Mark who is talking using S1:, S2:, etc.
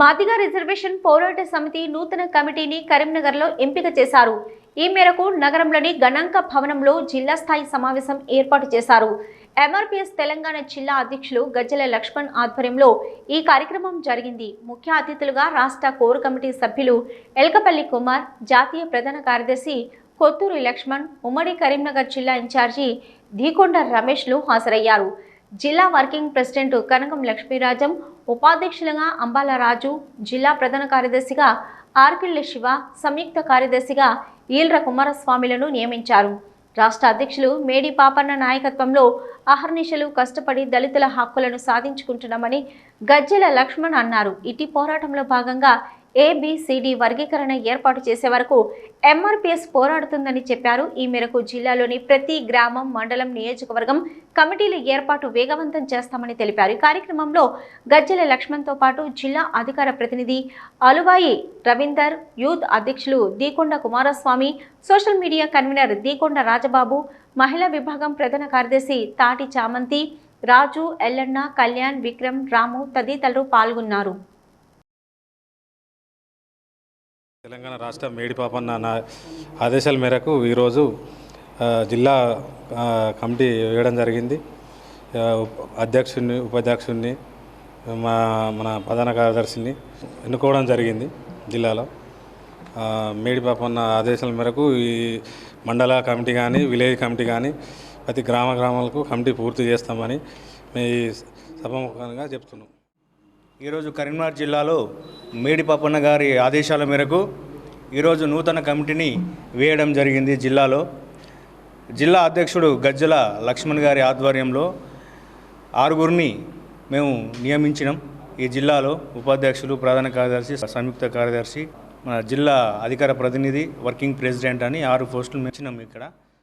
S1: Madiga reservation పోరాట సమితి నూతన కమిటీని కరీంనగర్లో ఎంపిక చేశారు. ఈ మేరకు నగరంలోని గణాంక భవనంలో జిల్లా స్థాయి సమావేశం ఏర్పాటు చేశారు. ఎంఆర్పీఎస్ తెలంగాణ జిల్లా అధ్యక్షులు గజ్జల లక్ష్మణ్ ఆధ్వర్యంలో ఈ కార్యక్రమం జరిగింది. ముఖ్య అతిథులుగా రాష్ట్ర కోర్ కమిటీ సభ్యులు ఎల్కపల్లి కుమార్ జాతీయ ప్రధాన కార్యదర్శి కొత్తూరి లక్ష్మణ్ ఉమ్మడి కరీంనగర్ జిల్లా ఇన్ఛార్జి ధీకొండ రమేష్లు హాజరయ్యారు. జిల్లా వర్కింగ్ ప్రెసిడెంట్ కనకం లక్ష్మీరాజం ఉపాధ్యక్షులుగా అంబాల రాజు జిల్లా ప్రధాన కార్యదర్శిగా ఆర్కిళ్ళ శివ సంయుక్త కార్యదర్శిగా ఈల్ర కుమారస్వామిలను నియమించారు. రాష్ట్ర అధ్యక్షులు మేడి పాపన్న నాయకత్వంలో అహర్నిశలు కష్టపడి దళితుల హక్కులను సాధించుకుంటున్నామని గజ్జెల లక్ష్మణ్ అన్నారు. ఇటీ పోరాటంలో భాగంగా ఏబిసిడి వర్గీకరణ ఏర్పాటు చేసే వరకు ఎంఆర్పిఎస్ పోరాడుతుందని చెప్పారు. ఈ మేరకు జిల్లాలోని ప్రతి గ్రామం మండలం నియోజకవర్గం కమిటీల ఏర్పాటు వేగవంతం చేస్తామని తెలిపారు. ఈ కార్యక్రమంలో గజ్జెల లక్ష్మణ్తో పాటు జిల్లా అధికార ప్రతినిధి అలువాయి రవీందర్ యూత్ అధ్యక్షులు Deekonda Kumaraswamy social media convener Deekonda Rajababu మహిళా విభాగం ప్రధాన కార్యదర్శి తాటి చామంతి రాజు ఎల్లన్న కళ్యాణ్ విక్రమ్ రాము తదితరులు పాల్గొన్నారు.
S2: తెలంగాణ రాష్ట్ర మేడిపాపన్న నా ఆదేశాల మేరకు ఈరోజు జిల్లా కమిటీ వేయడం జరిగింది. అధ్యక్షుడిని ఉపాధ్యక్షుడిని మా మన ప్రధాన కార్యదర్శిని ఎన్నుకోవడం జరిగింది జిల్లాలో. మేడిపాపన్న ఆదేశాల మేరకు ఈ మండల కమిటీ కానీ విలేజ్ కమిటీ కానీ ప్రతి గ్రామ గ్రామాలకు కమిటీ పూర్తి చేస్తామని మీ సభముఖంగా చెప్తున్నాం.
S3: ఈరోజు కరీంనగర్ జిల్లాలో మేడిపాపన్న గారి ఆదేశాల మేరకు ఈరోజు నూతన కమిటీని వేయడం జరిగింది జిల్లాలో. జిల్లా అధ్యక్షుడు గజ్జల లక్ష్మణ్ గారి ఆధ్వర్యంలో ఆరుగురిని మేము నియమించినాం. ఈ జిల్లాలో ఉపాధ్యక్షులు ప్రధాన కార్యదర్శి సంయుక్త కార్యదర్శి మన జిల్లా అధికార ప్రతినిధి వర్కింగ్ ప్రెసిడెంట్ అని ఆరు పోస్టులు మెచ్చినాం ఇక్కడ.